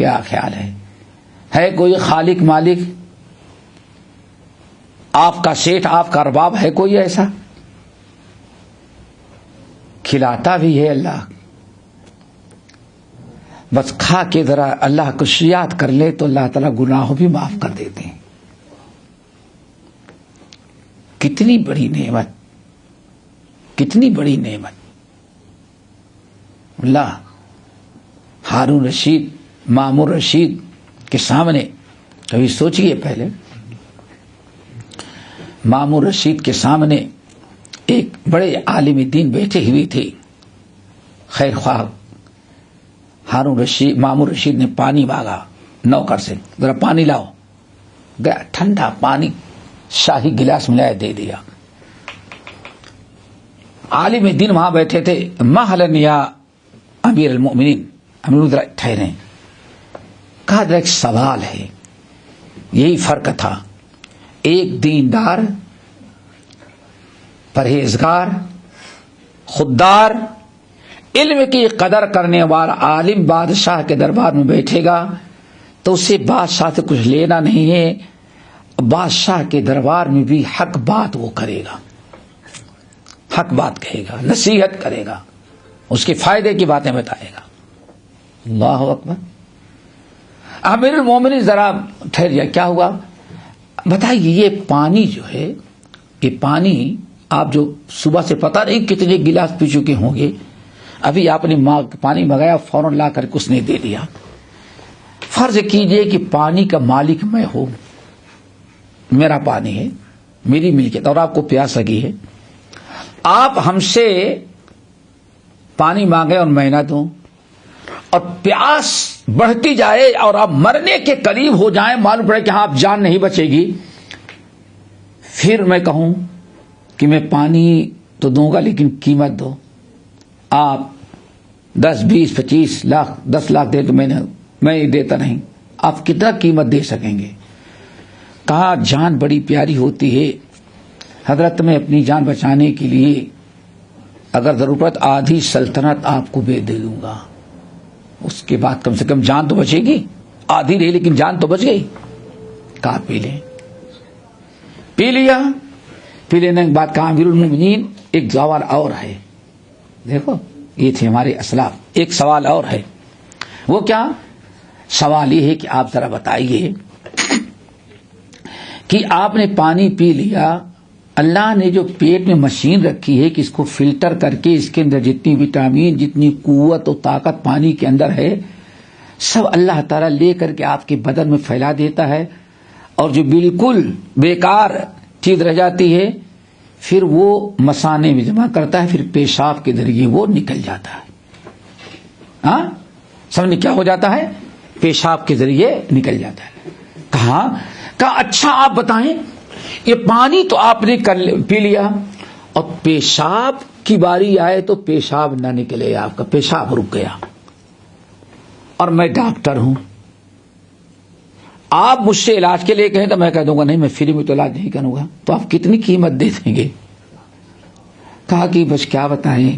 کیا خیال ہے؟ ہے کوئی خالق مالک؟ آپ کا سیٹ آپ کا رباب ہے کوئی ایسا؟ کھلاتا بھی ہے اللہ۔ بس کھا کے ذرا اللہ کو یاد کر لے تو اللہ تعالیٰ گناہوں بھی معاف کر دیتے ہیں۔ کتنی بڑی نعمت۔ کتنی بڑی نعمت۔ اللہ، ہارون رشید مامور رشید کے سامنے، کبھی سوچیے پہلے۔ مامور رشید کے سامنے ایک بڑے عالم دین بیٹھے ہوئی تھی خیر خواہ، ہارون رشید، مامور رشید نے پانی مانگا۔ نوکر سے، ذرا پانی لاؤ۔ گیا، ٹھنڈا پانی شاہی گلاس ملایا دے دیا۔ عالم دین وہاں بیٹھے تھے۔ محلن یا امیر المؤمنین۔ امیر ٹھہرے کہا ایک سوال ہے۔ یہی فرق تھا۔ ایک دیندار، پرہیزگار، خوددار، علم کی قدر کرنے والا عالم بادشاہ کے دربار میں بیٹھے گا تو اسے بادشاہ سے کچھ لینا نہیں ہے۔ بادشاہ کے دربار میں بھی حق بات وہ کرے گا۔ حق بات کہے گا، نصیحت کرے گا۔ اس کے فائدے کی باتیں بتائے گا۔ اللہ اکبر۔ امیر المومن ذرا ٹھہر جائے، کیا ہوا؟ بتائیے، یہ پانی جو ہے، یہ پانی آپ جو صبح سے پتا نہیں کتنے گلاس پی چکے ہوں گے، ابھی آپ نے پانی منگایا، فوراً لا کر کس نے دے دیا۔ فرض کیجیے کہ پانی کا مالک میں ہوں، میرا پانی ہے، میری ملکیت، اور آپ کو پیاس لگی ہے۔ آپ ہم سے پانی مانگے اور میں نہ دوں۔ اور پیاس بڑھتی جائے اور آپ مرنے کے قریب ہو جائیں، معلوم پڑے کہ ہاں آپ جان نہیں بچے گی۔ پھر میں کہوں کہ میں پانی تو دوں گا لیکن قیمت دو۔ آپ دس، بیس، پچیس لاکھ، دس لاکھ دے تو میں نے میں دیتا نہیں۔ آپ کتنا قیمت دے سکیں گے؟ کہا، جان بڑی پیاری ہوتی ہے۔ حضرت میں اپنی جان بچانے کے لیے اگر ضرورت آدھی سلطنت آپ کو بے دے دوں گا۔ اس کے بعد کم سے کم جان تو بچے گی۔ آدھی رہی لیکن جان تو بچ گئی۔ کہا پی لیں پی لیا۔ پی لینے کے بعد کہا المؤمنین ایک سوال اور ہے۔ دیکھو، یہ تھے ہمارے اسلاف۔ ایک سوال اور ہے۔ وہ کیا؟ سوال یہ ہے کہ آپ ذرا بتائیے کہ آپ نے پانی پی لیا اللہ نے جو پیٹ میں مشین رکھی ہے کہ اس کو فلٹر کر کے اس کے اندر جتنی وٹامن جتنی قوت و طاقت پانی کے اندر ہے، سب اللہ تعالیٰ لے کر کے آپ کے بدن میں پھیلا دیتا ہے۔ اور جو بالکل بیکار چیز رہ جاتی ہے، پھر وہ مسانے میں جمع کرتا ہے، پھر پیشاب کے ذریعے وہ نکل جاتا ہے۔ ہاں؟ سمجھ کیا ہو جاتا ہے؟ پیشاب کے ذریعے نکل جاتا ہے۔ کہا کہا اچھا آپ بتائیں یہ پانی تو آپ نے پی لیا۔ اور پیشاب کی باری آئے تو پیشاب نہ نکلے، آپ کا پیشاب رک گیا۔ اور میں ڈاکٹر ہوں۔ آپ مجھ سے علاج کے لیے کہیں تو میں کہہ دوں گا، نہیں، میں فری میں تو علاج نہیں کروں گا۔ تو آپ کتنی قیمت دے دیں گے؟ کہا کہ بس کیا بتائیں؟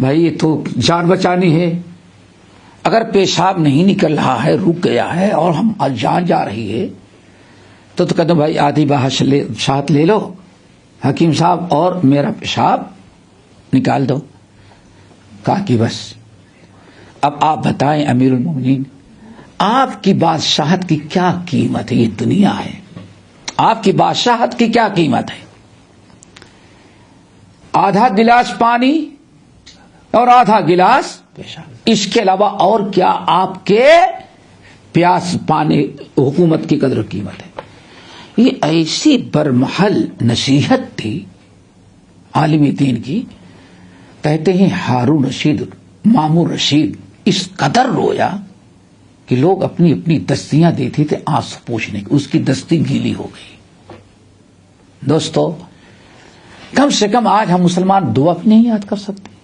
بھائی، یہ تو جان بچانی ہے۔ اگر پیشاب نہیں نکل رہا ہے، رک گیا ہے اور ہم جان جا رہی ہے تو تو کہتے بھائی آدھی باہر ساتھ لے لو۔ حکیم صاحب اور میرا پیشاب نکال دو۔ کہا کہ بس۔ اب آپ بتائیں امیر المومنین، آپ کی بادشاہت کی کیا قیمت ہے؟ یہ دنیا ہے۔ آپ کی بادشاہت کی کیا قیمت ہے؟ آدھا گلاس پانی اور آدھا گلاس پیشاب۔ اس کے علاوہ اور کیا آپ کے پیاس پانی حکومت کی قدر قیمت ہے؟ یہ ایسی برمحل نصیحت تھی عالم دین کی، کہتے ہیں ہارون رشید مامور رشید، اس قدر رویا کہ لوگ اپنی اپنی دستیاں دیتے تھے آنسو پوچھنے کی اس کی دستی گیلی ہو گئی۔ دوستو، کم سے کم آج ہم مسلمان دعا بھی نہیں یاد کر سکتے۔